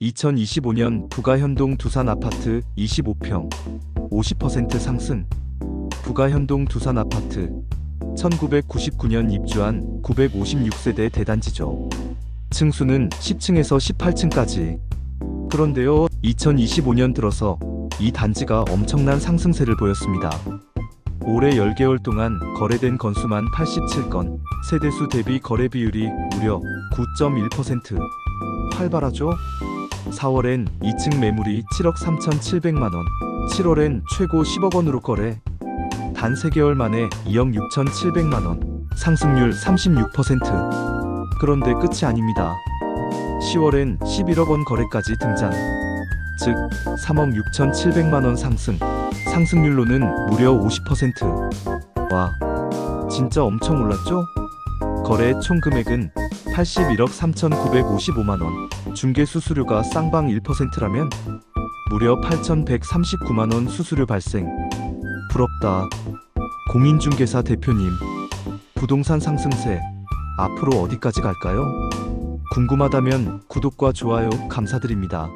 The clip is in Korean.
2025년 부가현동 두산 아파트 25평 50% 상승. 부가현동 두산 아파트 1999년 입주한 956세대 대단지죠. 층수는 10층에서 18층까지. 그런데요, 2025년 들어서 이 단지가 엄청난 상승세를 보였습니다. 올해 10개월 동안 거래된 건수만 87건, 세대수 대비 거래 비율이 무려 9.1%. 활발하죠? 4월엔 2층 매물이 7억 3,700만 원, 7월엔 최고 10억 원으로 거래. 단 3개월 만에 2억 6,700만 원, 상승률 36%. 그런데 끝이 아닙니다. 10월엔 11억 원 거래까지 등장. 즉 3억 6,700만 원 상승. 상승률로는 무려 50%. 와, 진짜 엄청 올랐죠? 거래 총 금액은 81억 3,955만 원. 중개 수수료가 쌍방 1%라면 무려 8,139만 원 수수료 발생. 부럽다. 공인중개사 대표님. 부동산 상승세 앞으로 어디까지 갈까요? 궁금하다면 구독과 좋아요 감사드립니다.